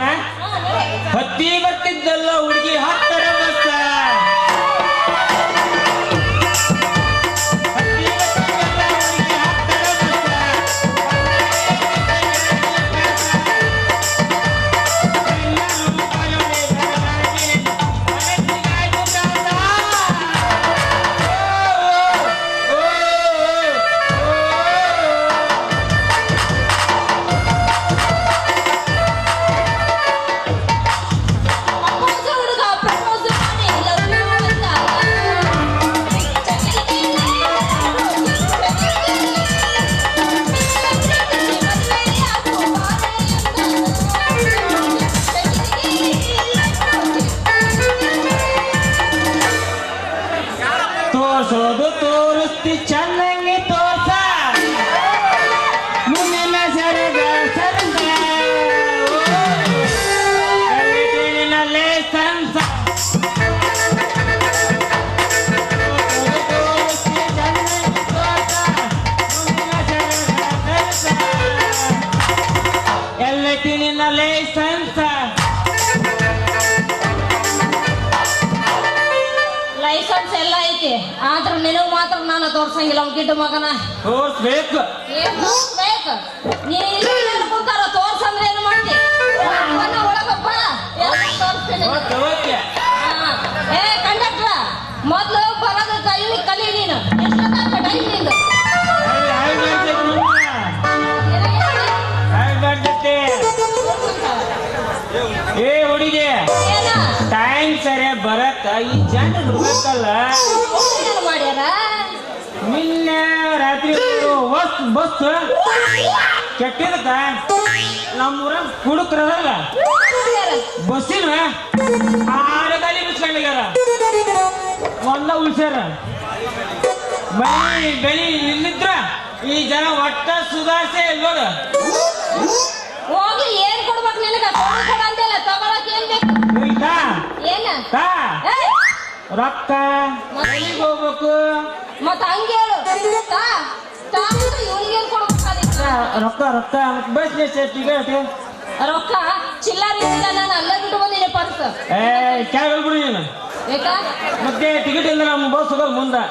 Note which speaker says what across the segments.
Speaker 1: ಹೋಗೋಣ
Speaker 2: ಹಾ, Pichan ಆದ್ರ ನಿನಗ್ ಮಾತ್ರ ನಾನು ತೋರ್ಸಂಗಿಲ್ಲ ಅವ್ನ ಗಿಡ್ಡ ಮಗನ.
Speaker 1: ತೋರ್ಸ್ಬೇಕು.
Speaker 2: ನೀ ಕುಂತಾರ ತೋರ್ಸಂದ್ರೆ ಏನು ಮಾಡ್ತಿ? ಒಳಗಪ್ಪ ತೋರಿಸ್ತೀನಿ. ಏ ಕಂಡಕ್ಟ್ರ ಮೊದ್ಲು
Speaker 1: ಏ ಹುಡುಗಿ. ಟೈಮ್ ಸರಿ ಬರತ್ತ ಈ ಜನ
Speaker 2: ಹುಡುಗಲ್ಲ
Speaker 1: ನಿನ್ನೆ ರಾತ್ರಿ ಬಸ್ ಬಸ್ ಕೆಟ್ಟಿದಕ್ಕ. ನಮ್ಮೂರ
Speaker 2: ಹುಡುಕ್ರದಲ್ಲ?
Speaker 1: ಬಸ್ಸಿನ ಆರು ಗಾಲಿ ಬಿಸ್ಕೊಂಡಿಗಾರ ಒಂದ ಉಳ್ಸ್ಯಾರ ಮಳಿ ಬೆಳಿ ನಿಲ್ಲಿದ್ರ ಈ ಜನ ಒಟ್ಟ ಸುಧಾರಿಸೇ ನೋಡು
Speaker 2: ಏಯ್!
Speaker 1: ರೊಕ್ಕ ಮನೆಗೆ ಹೋಗ್ಬೇಕು?
Speaker 2: ಮತ್ತ ಹಂಗೆ ಹೇಳು. ತಾ? ತಾ ಅಂದ್ರೆ ಇವ್ನಿಗೇನ್ ಕೊಡ್ಬೇಕಾದಿತ್ತು
Speaker 1: ರೊಕ್ಕ ರೊಕ್ಕ ಬಸ್ ಟಿಕೆಟ್
Speaker 2: ರೊಕ್ಕ? ಚಿಲ್ಲರೆ ಇಲ್ಲ ನಾನು ಅಲ್ಲ ಬಿಟ್ಟು ಬಂದಿನಿ ಪರ್ಸ್.
Speaker 1: ಏ ಕ್ಯಾಬ್ ಬಿಡು ನೀನು. ಮತ್ತೆ ಟಿಕೆಟ್ ಇಲ್ಲ ನಮ್ಮ ಬಸ್ ಹೋಗೋದು ಮುಂದೆ.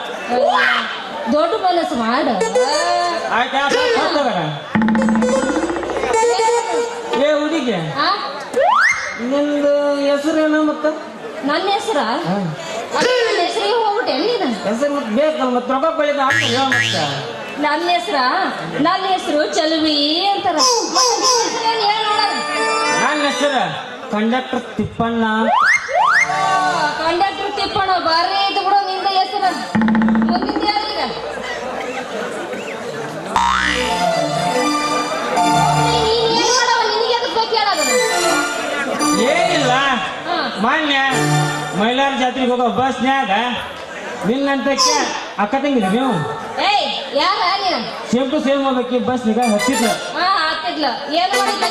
Speaker 2: ದೊಡ್ಡ ಮನಸ್ಸು ಮಾಡು.
Speaker 1: ಆಯ್ತಾ? ಏ. ಹುಡುಗಿ? ನಿಂದು ಹೆಸರೇನು ಮತ್ತ?
Speaker 2: ನನ್ನ ಹೆಸರ? ನನ್ನ ಹೆಸರಿಗೆ ಹೋಗ್ಬಿಟ್ಟೆ. ನೀನು
Speaker 1: ಹೆಸರು ಮತ್ತೆ ಬೇಕಲ್ಲ ಮತ್ತೆ ರೊಕ್ಕ ಅಂತ ಮತ್ತೆ.
Speaker 2: ನನ್ನ ಹೆಸರ? ನನ್ನ ಹೆಸರು ಚಲುವಿ ಅಂತಾರ.
Speaker 1: ನನ್ನ ಹೆಸರು ಕಂಡಕ್ಟರ್ ತಿಪ್ಪಣ್ಣ.
Speaker 2: ಕಂಡಕ್ಟರ್ ತಿಪ್ಪಣ್ಣ ಬಾರಿ ಇದು ಬಿಡು ನಿಂದ ಹೆಸರು. ಅದಕ್ಕೆ
Speaker 1: ಏನಿಲ್ಲ. ಮಾನ್ಯ ಮೈಲಾರ ಜಾತ್ರೆಗೆ ಹೋಗೋ ಬಸ್ನ್ಯಾಗ ನಿನ್ನಂತಕ್ಕೆ ಅಕ್ಕ ತಂಗಿದ್ರಿ ನೀವು?
Speaker 2: ಏಯ್ ಯಾರ ನೀನು?
Speaker 1: ಸೇಮ್ ಟು ಸೇಮ್ ಹೋಗ್ಬೇಕು ಬಸ್ನಿಗ ಹತ್ತಿದ್ಲು.
Speaker 2: ಹಾ ಆತಿದ್ಲ ಏನ್ ಮಾಡಿದ್ಲ?